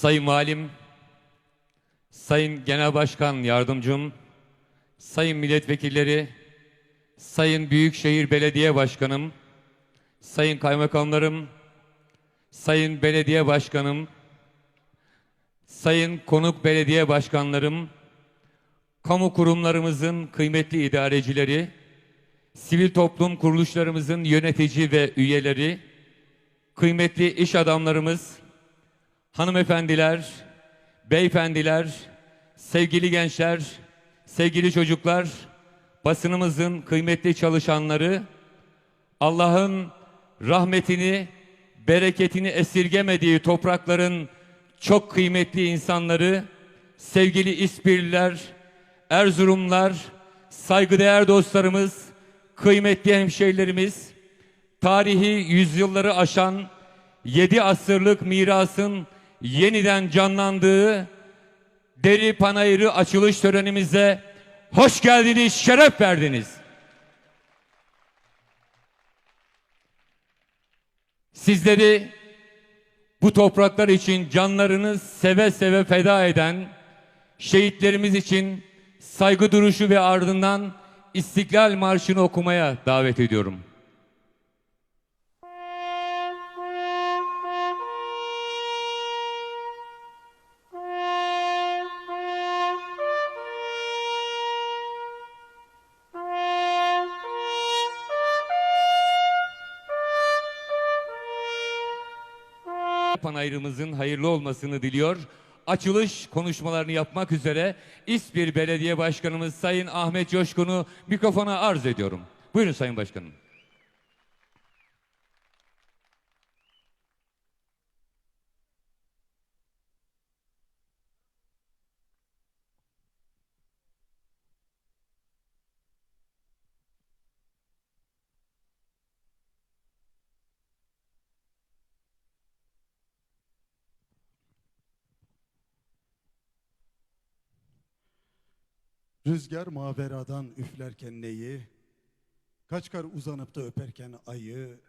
Sayın Valim, Sayın Genel Başkan Yardımcım, Sayın Milletvekilleri, Sayın Büyükşehir Belediye Başkanım, Sayın Kaymakamlarım, Sayın Belediye Başkanım, Sayın Konuk Belediye Başkanlarım, kamu kurumlarımızın kıymetli idarecileri, sivil toplum kuruluşlarımızın yönetici ve üyeleri, kıymetli iş adamlarımız, hanımefendiler, beyefendiler, sevgili gençler, sevgili çocuklar, basınımızın kıymetli çalışanları, Allah'ın rahmetini, bereketini esirgemediği toprakların çok kıymetli insanları, sevgili İspirliler, Erzurumlar, saygıdeğer dostlarımız, kıymetli hemşehrilerimiz, tarihi yüzyılları aşan yedi asırlık mirasın yeniden canlandığı Deri Panayırı açılış törenimize hoş geldiniz, şeref verdiniz. Sizleri bu topraklar için canlarını seve seve feda eden şehitlerimiz için saygı duruşu ve ardından İstiklal Marşı'nı okumaya davet ediyorum. Panayırımızın hayırlı olmasını diliyor. Açılış konuşmalarını yapmak üzere İspir Belediye Başkanımız Sayın Ahmet Coşkun'u mikrofona arz ediyorum. Buyurun Sayın Başkanım. Rüzgar maveradan üflerken neyi, kaç kar uzanıp da öperken ayı,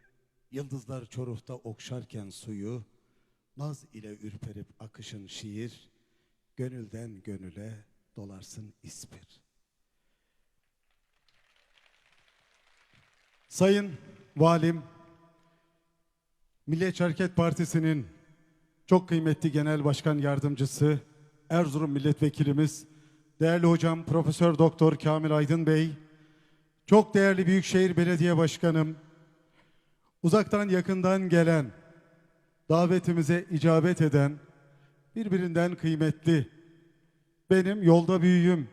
yıldızlar çorufta okşarken suyu, naz ile ürperip akışın şiir, gönülden gönüle dolarsın ispir. Sayın Valim, Milliyetçi Hareket Partisi'nin çok kıymetli Genel Başkan Yardımcısı, Erzurum Milletvekilimiz, değerli hocam Profesör Doktor Kamil Aydın Bey, çok değerli Büyükşehir Belediye Başkanım, uzaktan yakından gelen, davetimize icabet eden, birbirinden kıymetli, benim yolda büyüğüm,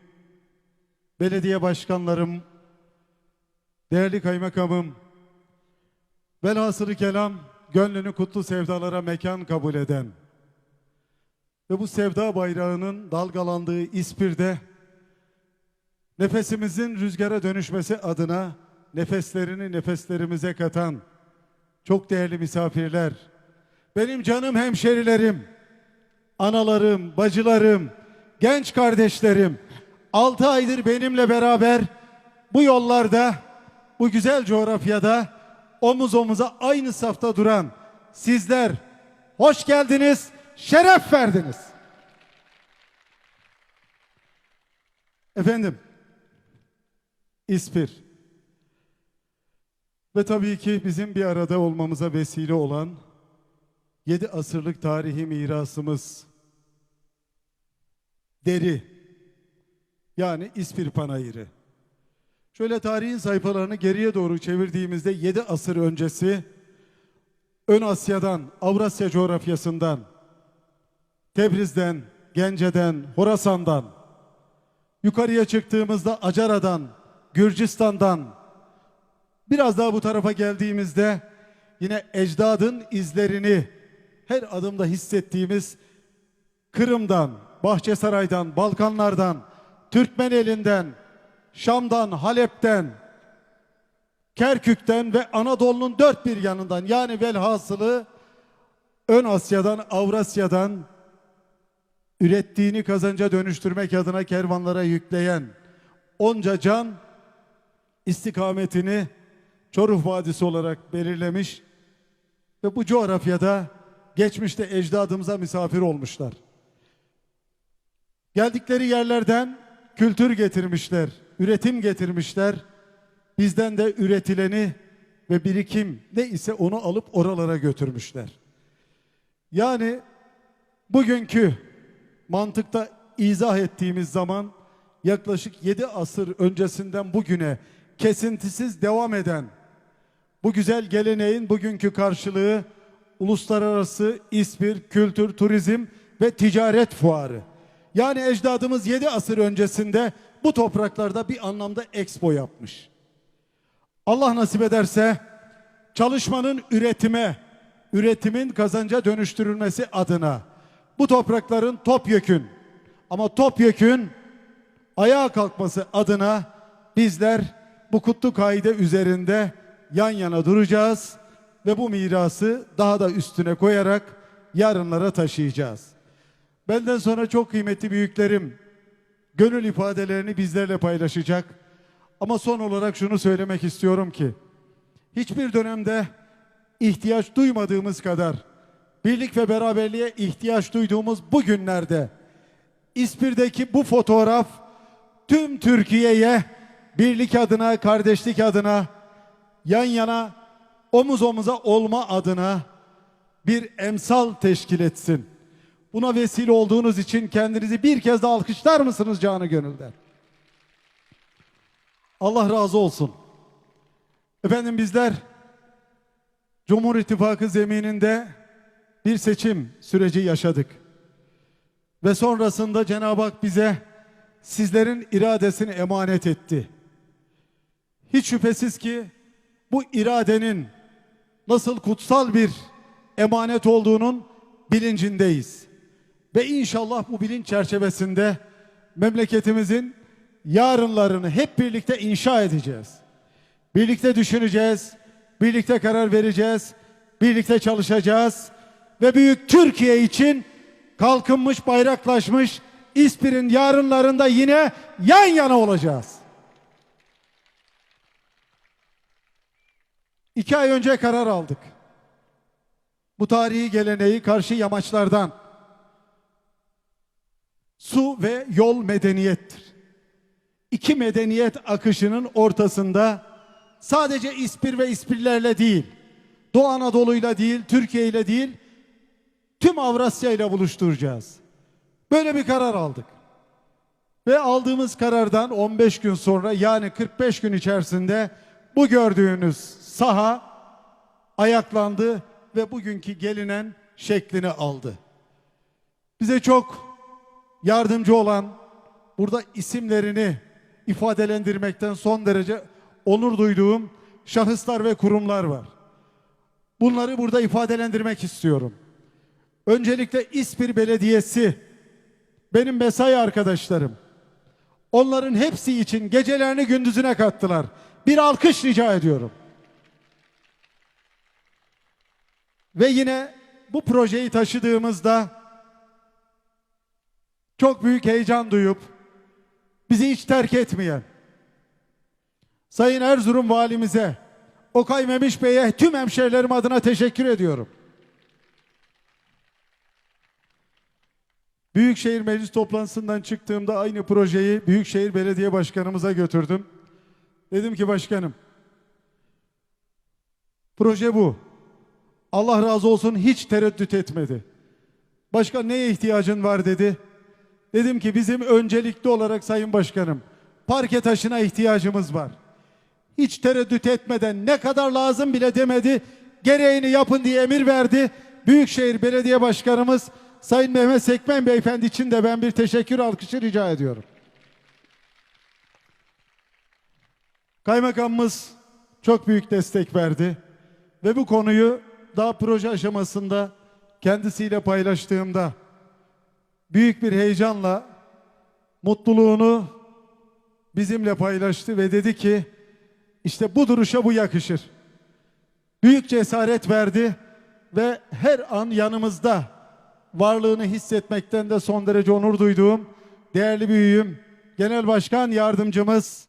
belediye başkanlarım, değerli kaymakamım, velhasılı kelam, gönlünü kutlu sevdalara mekan kabul eden, ve bu sevda bayrağının dalgalandığı İspir'de nefesimizin rüzgara dönüşmesi adına nefeslerini nefeslerimize katan çok değerli misafirler, benim canım hemşerilerim, analarım, bacılarım, genç kardeşlerim, altı aydır benimle beraber bu yollarda, bu güzel coğrafyada omuz omuza aynı safta duran sizler hoş geldiniz şeref verdiniz. Efendim, İspir ve tabii ki bizim bir arada olmamıza vesile olan yedi asırlık tarihi mirasımız deri yani İspir Panayırı. Şöyle tarihin sayfalarını geriye doğru çevirdiğimizde yedi asır öncesi Ön Asya'dan, Avrasya coğrafyasından Tebriz'den, Gence'den, Horasan'dan, yukarıya çıktığımızda Acara'dan, Gürcistan'dan, biraz daha bu tarafa geldiğimizde yine ecdadın izlerini her adımda hissettiğimiz Kırım'dan, Bahçesaray'dan, Balkanlardan, Türkmen elinden, Şam'dan, Halep'ten, Kerkük'ten ve Anadolu'nun dört bir yanından yani velhasılı Ön Asya'dan, Avrasya'dan ürettiğini kazanca dönüştürmek adına kervanlara yükleyen onca can istikametini Çoruh Vadisi olarak belirlemiş ve bu coğrafyada geçmişte ecdadımıza misafir olmuşlar. Geldikleri yerlerden kültür getirmişler, üretim getirmişler. Bizden de üretileni ve birikim ne ise onu alıp oralara götürmüşler. Yani bugünkü mantıkta izah ettiğimiz zaman yaklaşık 7 asır öncesinden bugüne kesintisiz devam eden bu güzel geleneğin bugünkü karşılığı uluslararası İspir Kültür, Turizm ve Ticaret Fuarı. Yani ecdadımız 7 asır öncesinde bu topraklarda bir anlamda expo yapmış. Allah nasip ederse çalışmanın üretime, üretimin kazanca dönüştürülmesi adına bu toprakların topyekün ama topyekün ayağa kalkması adına bizler bu kutlu kaide üzerinde yan yana duracağız ve bu mirası daha da üstüne koyarak yarınlara taşıyacağız. Benden sonra çok kıymetli büyüklerim gönül ifadelerini bizlerle paylaşacak. Ama son olarak şunu söylemek istiyorum ki hiçbir dönemde ihtiyaç duymadığımız kadar birlik ve beraberliğe ihtiyaç duyduğumuz bu günlerde İspir'deki bu fotoğraf tüm Türkiye'ye birlik adına, kardeşlik adına, yan yana, omuz omuza olma adına bir emsal teşkil etsin. Buna vesile olduğunuz için kendinizi bir kez daha alkışlar mısınız canı gönülden? Allah razı olsun. Efendim bizler Cumhur İttifakı zemininde bir seçim süreci yaşadık. Ve sonrasında Cenab-ı Hak bize sizlerin iradesini emanet etti. Hiç şüphesiz ki bu iradenin nasıl kutsal bir emanet olduğunun bilincindeyiz. Ve inşallah bu bilinç çerçevesinde memleketimizin yarınlarını hep birlikte inşa edeceğiz. Birlikte düşüneceğiz, birlikte karar vereceğiz, birlikte çalışacağız ve büyük Türkiye için kalkınmış, bayraklaşmış İspir'in yarınlarında yine yan yana olacağız. İki ay önce karar aldık. Bu tarihi geleneği karşı yamaçlardan su ve yol medeniyettir. İki medeniyet akışının ortasında sadece İspir ve İspirlerle değil, Doğu Anadolu'yla değil, Türkiye ile değil, tüm Avrasya ile buluşturacağız. Böyle bir karar aldık. Ve aldığımız karardan 15 gün sonra yani 45 gün içerisinde bu gördüğünüz saha ayaklandı ve bugünkü gelinen şeklini aldı. Bize çok yardımcı olan burada isimlerini ifadelendirmekten son derece onur duyduğum şahıslar ve kurumlar var. Bunları burada ifadelendirmek istiyorum. Öncelikle İspir Belediyesi benim mesai arkadaşlarım. Onların hepsi için gecelerini gündüzüne kattılar. Bir alkış rica ediyorum. Ve yine bu projeyi taşıdığımızda çok büyük heyecan duyup bizi hiç terk etmeyen Sayın Erzurum valimize, Okay Memiş Bey'e tüm hemşehrilerim adına teşekkür ediyorum. Büyükşehir Meclis toplantısından çıktığımda aynı projeyi Büyükşehir Belediye Başkanımıza götürdüm. Dedim ki başkanım, proje bu. Allah razı olsun hiç tereddüt etmedi. Başka neye ihtiyacın var dedi. Dedim ki bizim öncelikli olarak Sayın Başkanım parke taşına ihtiyacımız var. Hiç tereddüt etmeden ne kadar lazım bile demedi. Gereğini yapın diye emir verdi. Büyükşehir Belediye Başkanımız Sayın Mehmet Sekmen Beyefendi için de ben bir teşekkür alkışı rica ediyorum. Kaymakamımız çok büyük destek verdi ve bu konuyu daha proje aşamasında kendisiyle paylaştığımda büyük bir heyecanla mutluluğunu bizimle paylaştı ve dedi ki işte bu duruşa bu yakışır. Büyük cesaret verdi ve her an yanımızda varlığını hissetmekten de son derece onur duyduğum değerli büyüğüm, Genel Başkan Yardımcımız,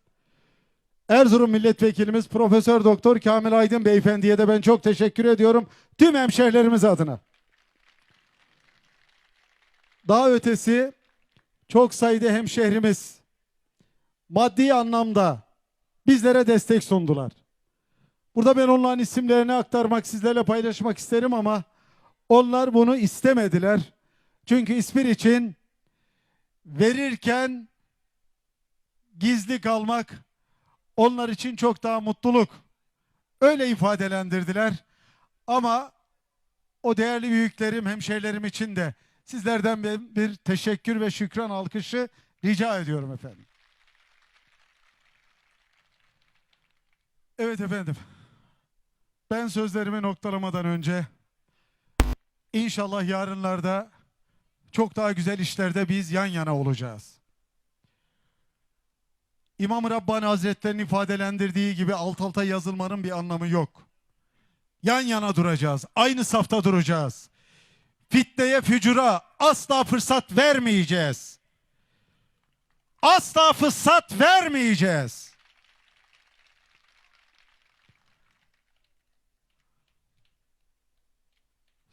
Erzurum Milletvekilimiz Profesör Doktor Kamil Aydın Beyefendi'ye de ben çok teşekkür ediyorum. Tüm hemşehrilerimiz adına. Daha ötesi çok sayıda hemşehrimiz maddi anlamda bizlere destek sundular. Burada ben onların isimlerini aktarmak, sizlerle paylaşmak isterim ama onlar bunu istemediler. Çünkü İspir için verirken gizli kalmak onlar için çok daha mutluluk. Öyle ifadelendirdiler. Ama o değerli büyüklerim, hemşehrilerim için de sizlerden bir, teşekkür ve şükran alkışı rica ediyorum efendim. Evet efendim. Ben sözlerimi noktalamadan önce inşallah yarınlarda çok daha güzel işlerde biz yan yana olacağız. İmam Rabbani Hazretleri'nin ifadelendirdiği gibi alt alta yazılmanın bir anlamı yok. Yan yana duracağız. Aynı safta duracağız. Fitneye, fücura asla fırsat vermeyeceğiz. Asla fırsat vermeyeceğiz.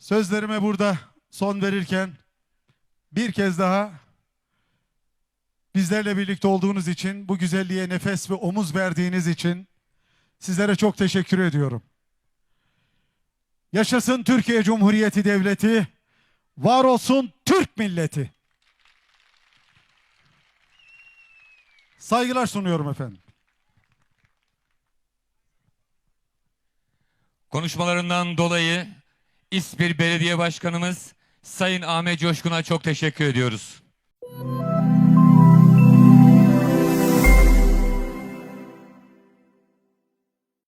Sözlerime burada son verirken bir kez daha bizlerle birlikte olduğunuz için, bu güzelliğe nefes ve omuz verdiğiniz için sizlere çok teşekkür ediyorum. Yaşasın Türkiye Cumhuriyeti Devleti, var olsun Türk milleti. Saygılar sunuyorum efendim. Konuşmalarından dolayı İspir Belediye Başkanımız Sayın Ahmet Coşkun'a çok teşekkür ediyoruz.